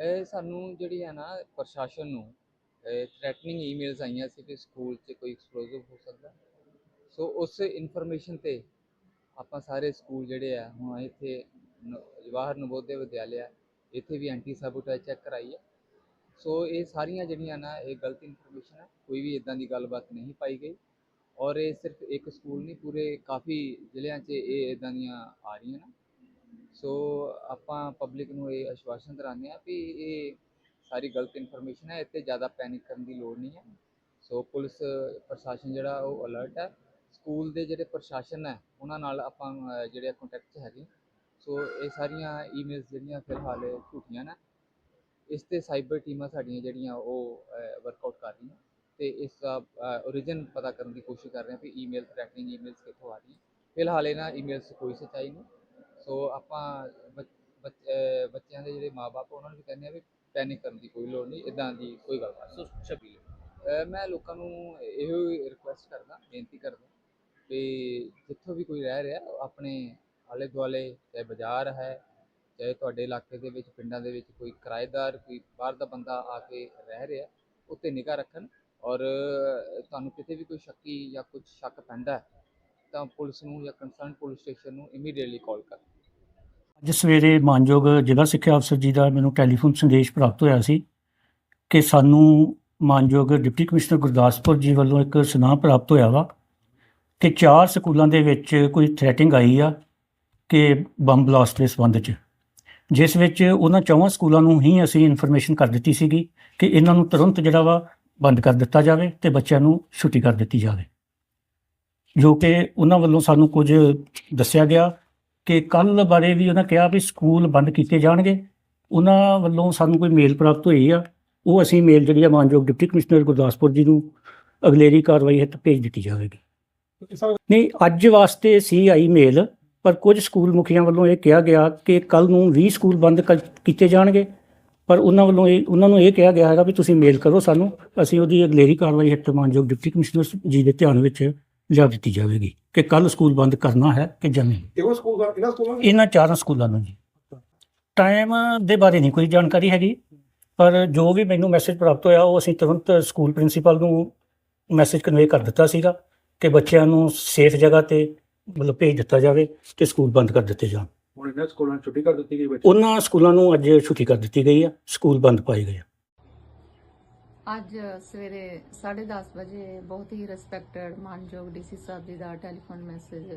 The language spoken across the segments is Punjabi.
ਇਹ ਸਾਨੂੰ ਜਿਹੜੀ ਹੈ ਨਾ ਪ੍ਰਸ਼ਾਸਨ ਨੂੰ ਥ੍ਰੈਟਨਿੰਗ ਈਮੇਲਸ ਆਈਆਂ ਸੀ ਕਿ ਸਕੂਲ 'ਚ ਕੋਈ ਐਕਸਪਲੋਸਿਵ ਹੋ ਸਕਦਾ। ਸੋ ਉਸ ਇਨਫੋਰਮੇਸ਼ਨ ਤੇ ਆਪਾਂ ਸਾਰੇ ਸਕੂਲ ਜਿਹੜੇ ਆ, ਹੁਣ ਇੱਥੇ ਜਵਾਹਰ ਨਵੋਦਿਆ ਵਿਦਿਆਲਿਆ, ਇੱਥੇ ਵੀ ਐਂਟੀ ਸਾਬੋਟੇਜ ਚੈੱਕ ਕਰਾਈ ਹੈ ਸੋ ਇਹ ਸਾਰੀਆਂ ਜਿਹੜੀਆਂ ਨਾ, ਇਹ ਗਲਤ ਇਨਫੋਰਮੇਸ਼ਨ ਹੈ ਕੋਈ ਵੀ ਇਦਾਂ ਦੀ ਗੱਲਬਾਤ ਨਹੀਂ ਪਾਈ ਗਈ। ਔਰ ਇਹ ਸਿਰਫ ਇੱਕ ਸਕੂਲ ਨਹੀਂ, ਪੂਰੇ ਕਾਫੀ ਜ਼ਿਲ੍ਹਿਆਂ 'ਚ ਇਹ ਇਦਾਂ ਦੀਆਂ ਆ ਰਹੀਆਂ ਨਾ। ਸੋ ਆਪਾਂ ਪਬਲਿਕ ਨੂੰ ਇਹ ਆਸ਼ਵਾਸਨ ਦਰਾਉਂਦੇ ਆ ਵੀ ਇਹ ਸਾਰੀ ਗਲਤ ਇਨਫੋਰਮੇਸ਼ਨ ਹੈ ਇੱਥੇ ਜ਼ਿਆਦਾ ਪੈਨਿਕ ਕਰਨ ਦੀ ਲੋੜ ਨਹੀਂ ਹੈ। ਸੋ ਪੁਲਿਸ ਪ੍ਰਸ਼ਾਸਨ ਜਿਹੜਾ ਉਹ ਅਲਰਟ ਹੈ। ਸਕੂਲ ਦੇ ਜਿਹੜੇ ਪ੍ਰਸ਼ਾਸਨ ਹੈ ਉਹਨਾਂ ਨਾਲ ਆਪਾਂ ਅਹ, ਜਿਹੜੇ ਕੰਟੈਕਟ 'ਚ ਹੈਗੇ। ਸੋ ਇਹ ਸਾਰੀਆਂ ਈਮੇਲਸ ਜਿਹੜੀਆਂ ਫਿਲਹਾਲ ਝੂਠੀਆਂ ਨੇ। ਇਸ ਤੇ ਸਾਈਬਰ ਟੀਮਾਂ ਸਾਡੀਆਂ ਜਿਹੜੀਆਂ ਉਹ ਵਰਕਆਊਟ ਕਰ ਰਹੀਆਂ। ਤੇ ਇਸ ਦਾ origin ਪਤਾ ਕਰਨ ਦੀ ਕੋਸ਼ਿਸ਼ ਕਰ ਰਹੇ ਹਾਂ ਵੀ ਈਮੇਲ ਥ੍ਰੈਟਨਿੰਗ ਈਮੇਲਸ ਕਿੱਥੋਂ ਆ ਰਹੀਆਂ। ਫਿਲਹਾਲ ਇਹਨਾਂ ਈਮੇਲਸ ਕੋਈ ਸੱਚਾਈ ਨਹੀਂ। ਸੋ ਆਪਾਂ ਬੱਚਿਆਂ ਦੇ ਜਿਹੜੇ ਮਾਪੇ ਉਹਨਾਂ ਨੂੰ ਵੀ ਕਹਿੰਦੇ ਆ ਵੀ ਪੈਨਿਕ ਕਰਨ ਦੀ ਕੋਈ ਲੋੜ ਨਹੀਂ ਇਦਾਂ ਦੀ ਕੋਈ ਗੱਲ ਨਹੀਂ। ਸ਼ਬੀਲ ਅਹ ਮੈਂ ਲੋਕਾਂ ਨੂੰ ਇਹੋ ਰਿਕੁਐਸਟ ਕਰਦਾ ਬੇਨਤੀ ਕਰਦਾ ਵੀ ਜਿੱਥੋਂ ਵੀ ਕੋਈ ਰਹਿ ਰਿਹਾ ਆਪਣੇ ਆਲੇ ਦੁਆਲੇ ਚਾਹੇ ਬਾਜ਼ਾਰ ਹੈ ਚਾਹੇ ਤੁਹਾਡੇ ਇਲਾਕੇ ਦੇ ਵਿੱਚ ਪਿੰਡਾਂ ਦੇ ਵਿੱਚ ਕੋਈ ਕਿਰਾਏਦਾਰ ਕੋਈ ਬਾਹਰ ਦਾ ਬੰਦਾ ਆ ਕੇ ਰਹਿ ਰਿਹਾ ਉੱਤੇ ਨਿਗਾਹ ਰੱਖਣ ਔਰ ਤੁਹਾਨੂੰ ਕਿਤੇ ਵੀ ਕੋਈ ਸ਼ੱਕੀ ਜਾਂ ਕੁਝ ਸ਼ੱਕ ਪੈਂਦਾ ਤਾਂ ਪੁਲਿਸ ਨੂੰ ਜਾਂ ਕੰਸਰਨ ਪੁਲਿਸ ਸਟੇਸ਼ਨ ਨੂੰ ਇਮੀਡੀਏਟਲੀ ਕਾਲ ਕਰਨ। ਅੱਜ ਸਵੇਰੇ ਮਾਨਯੋਗ ਜ਼ਿਲ੍ਹਾ ਸਿੱਖਿਆ ਅਫਸਰ ਜੀ ਦਾ ਮੈਨੂੰ ਟੈਲੀਫੋਨ ਸੰਦੇਸ਼ ਪ੍ਰਾਪਤ ਹੋਇਆ ਸੀ ਕਿ ਸਾਨੂੰ ਮਾਨਯੋਗ ਡਿਪਟੀ ਕਮਿਸ਼ਨਰ ਗੁਰਦਾਸਪੁਰ ਜੀ ਵੱਲੋਂ ਇੱਕ ਸੁਨਾਹ ਪ੍ਰਾਪਤ ਹੋਇਆ ਵਾ ਕਿ ਚਾਰ ਸਕੂਲਾਂ ਦੇ ਵਿੱਚ ਕੋਈ ਥ੍ਰੈਟਿੰਗ ਆਈ ਆ ਕਿ ਬੰਬ ਬਲਾਸਟ ਦੇ ਸੰਬੰਧ 'ਚ। ਜਿਸ ਵਿੱਚ ਉਹਨਾਂ ਚੌਵਾਂ ਸਕੂਲਾਂ ਨੂੰ ਹੀ ਅਸੀਂ ਇਨਫੋਰਮੇਸ਼ਨ ਕਰ ਦਿੱਤੀ ਸੀਗੀ ਕਿ ਇਹਨਾਂ ਨੂੰ ਤੁਰੰਤ ਜਿਹੜਾ ਵਾ ਬੰਦ ਕਰ ਦਿੱਤਾ ਜਾਵੇ ਤੇ ਬੱਚਿਆਂ ਨੂੰ ਛੁੱਟੀ ਕਰ ਦਿੱਤੀ ਜਾਵੇ। ਜੋ ਕਿ ਉਹਨਾਂ ਵੱਲੋਂ ਸਾਨੂੰ ਕੁਝ ਦੱਸਿਆ ਗਿਆ ਕਿ ਕੱਲ ਬਾਰੇ ਵੀ ਉਹਨਾਂ ਕਿਹਾ ਵੀ ਸਕੂਲ ਬੰਦ ਕੀਤੇ ਜਾਣਗੇ। ਉਹਨਾਂ ਵੱਲੋਂ ਸਾਨੂੰ ਕੋਈ ਮੇਲ ਪ੍ਰਾਪਤ ਹੋਈ ਆ। ਉਹ ਅਸੀਂ ਮੇਲ ਜਿਹੜੀ ਆ ਮਾਨਯੋਗ ਡਿਪਟੀ ਕਮਿਸ਼ਨਰ ਗੁਰਦਾਸਪੁਰ ਜੀ ਨੂੰ ਅਗਲੇਰੀ ਕਾਰਵਾਈ ਹਿੱਤ ਭੇਜ ਦਿੱਤੀ ਜਾਵੇਗੀ। ਨਹੀਂ, ਅੱਜ ਵਾਸਤੇ ਸੀ ਆਈ ਮੇਲ, ਪਰ ਕੁਝ ਸਕੂਲ ਮੁਖੀਆਂ ਵੱਲੋਂ ਇਹ ਕਿਹਾ ਗਿਆ ਕਿ ਕੱਲ ਨੂੰ 20 ਸਕੂਲ ਬੰਦ ਕਰ- ਕੀਤੇ ਜਾਣਗੇ। ਪਰ ਉਹਨਾਂ ਵੱਲੋਂ ਇਹ, ਉਹਨਾਂ ਨੂੰ ਇਹ ਕਿਹਾ ਗਿਆ ਹੈਗਾ ਵੀ ਤੁਸੀਂ ਮੇਲ ਕਰੋ ਸਾਨੂੰ। ਅਸੀਂ ਉਹਦੀ ਅਗਲੇਰੀ ਕਾਰਵਾਈ ਹਿੱਤ ਮਾਨਯੋਗ ਡਿਪਟੀ ਕਮਿਸ਼ਨਰ ਜੀ ਦੇ ਧਿਆਨ ਵਿੱਚ ਲਿਆ ਦਿੱਤੀ ਜਾਵੇਗੀ। ਕਿ ਕੱਲ ਸਕੂਲ ਬੰਦ ਕਰਨਾ ਹੈ ਕਿ ਜਾਂ ਨਹੀਂ ਇਹੋ ਸਕੂਲ ਦਾ ਇਹਨਾਂ ਸਕੂਲਾਂ ਇਹਨਾਂ ਚਾਰਾਂ ਸਕੂਲਾਂ ਨੂੰ ਜੀ। ਟਾਈਮ ਦੇ ਬਾਰੇ ਨਹੀਂ ਕੋਈ ਜਾਣਕਾਰੀ ਹੈਗੀ ਪਰ ਜੋ ਵੀ ਮੈਨੂੰ ਮੈਸੇਜ ਪ੍ਰਾਪਤ ਹੋਇਆ ਉਹ ਅਸੀਂ ਤੁਰੰਤ ਸਕੂਲ ਪ੍ਰਿੰਸੀਪਲ ਨੂੰ ਮੈਸੇਜ ਕਨਵੇ ਕਰ ਦਿੱਤਾ ਸੀਗਾ ਕਿ ਬੱਚਿਆਂ ਨੂੰ ਸੇਫ ਜਗ੍ਹਾ ਤੇ ਮਤਲਬ ਭੇਜ ਦਿੱਤਾ ਜਾਵੇ ਤੇ ਸਕੂਲ ਬੰਦ ਕਰ ਦਿੱਤੇ ਜਾਣ। ਹੁਣ ਇਹਨਾਂ ਸਕੂਲਾਂ ਨੂੰ ਛੁੱਟੀ ਕਰ ਦਿੱਤੀ ਗਈ ਬੱਚੇ ਉਹਨਾਂ ਸਕੂਲਾਂ ਨੂੰ ਅੱਜ ਛੁੱਟੀ ਕਰ ਦਿੱਤੀ ਗਈ ਆ ਸਕੂਲ ਬੰਦ ਪਾਏ ਗਏ ਆ। ਅੱਜ ਸਵੇਰੇ 10:30 ਵਜੇ ਬਹੁਤ ਹੀ ਰਿਸਪੈਕਟਡ ਮਾਨਯੋਗ ਡੀਸੀ ਸਾਹਿਬ ਜੀ ਦਾ ਟੈਲੀਫੋਨ ਮੈਸੇਜ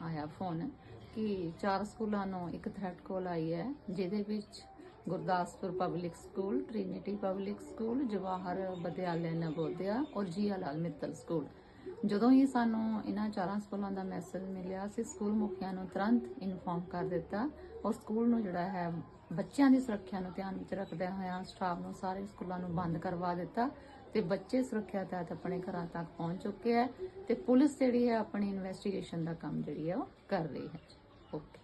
ਆਇਆ ਫੋਨ ਕਿ ਚਾਰ ਸਕੂਲਾਂ ਨੂੰ ਇੱਕ ਥ੍ਰੈਟ ਕਾਲ ਆਈ ਹੈ, ਜਿਹਦੇ ਵਿੱਚ Gurdaspur public school Trinity public school Jawahar Vidyalaya Navodaya ਔਰ ਜੀਆ ਲਾਲ ਮਿੱਤਲ ਸਕੂਲ ਜਦੋਂ ਹੀ ਸਾਨੂੰ ਇਹਨਾਂ ਚਾਰਾਂ ਸਕੂਲਾਂ ਦਾ ਮੈਸੇਜ ਮਿਲਿਆ, ਅਸੀਂ ਸਕੂਲ ਮੁਖੀਆਂ ਨੂੰ ਤੁਰੰਤ ਇਨਫੋਰਮ ਕਰ ਦਿੱਤਾ। ਔਰ ਸਕੂਲ ਨੂੰ ਜਿਹੜਾ ਹੈ, ਬੱਚਿਆਂ ਦੀ ਸੁਰੱਖਿਆ ਨੂੰ ਧਿਆਨ ਵਿੱਚ ਰੱਖਦਿਆਂ ਹੋਇਆਂ ਸਟਾਫ ਨੂੰ ਸਾਰੇ ਸਕੂਲਾਂ ਨੂੰ ਬੰਦ ਕਰਵਾ ਦਿੱਤਾ ਤੇ ਬੱਚੇ ਸੁਰੱਖਿਆ ਤਹਿਤ ਆਪਣੇ ਘਰਾਂ ਤੱਕ ਪਹੁੰਚ ਚੁੱਕੇ ਹੈ ਤੇ ਪੁਲਿਸ ਜਿਹੜੀ ਹੈ, ਆਪਣੀ ਇਨਵੈਸਟੀਗੇਸ਼ਨ ਦਾ ਕੰਮ ਜਿਹੜੀ ਹੈ, ਉਹ ਕਰ ਰਹੀ ਹੈ। ਓਕੇ